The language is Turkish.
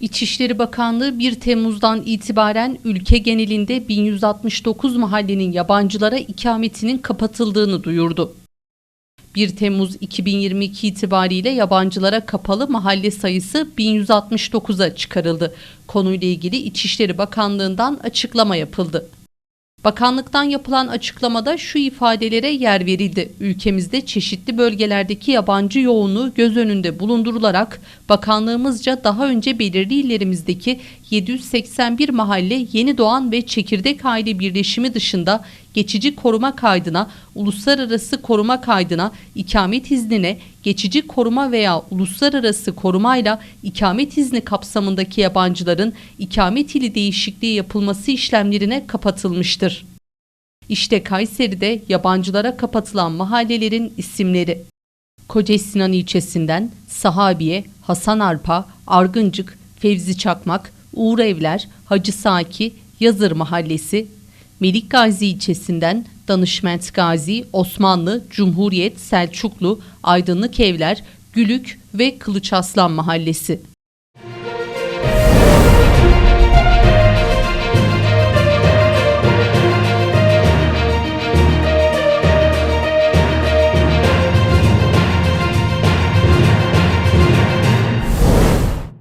İçişleri Bakanlığı 1 Temmuz'dan itibaren ülke genelinde 1169 mahallenin yabancılara ikametinin kapatıldığını duyurdu. 1 Temmuz 2022 itibariyle yabancılara kapalı mahalle sayısı 1169'a çıkarıldı. Konuyla ilgili İçişleri Bakanlığı'ndan açıklama yapıldı. Bakanlıktan yapılan açıklamada şu ifadelere yer verildi. Ülkemizde çeşitli bölgelerdeki yabancı yoğunluğu göz önünde bulundurularak bakanlığımızca daha önce belirli illerimizdeki 781 mahalle yeni doğan ve çekirdek aile birleşimi dışında geçici koruma kaydına, uluslararası koruma kaydına, ikamet iznine, geçici koruma veya uluslararası korumayla ikamet izni kapsamındaki yabancıların ikamet ili değişikliği yapılması işlemlerine kapatılmıştır. İşte Kayseri'de yabancılara kapatılan mahallelerin isimleri. Kocasinan ilçesinden Sahabiye, Hasan Arpa, Argıncık, Fevzi Çakmak, Uğur Evler, Hacı Saki, Yazır Mahallesi, Melik Gazi ilçesinden Danışment Gazi, Osmanlı, Cumhuriyet, Selçuklu, Aydınlık Evler, Gülük ve Kılıç Aslan Mahallesi.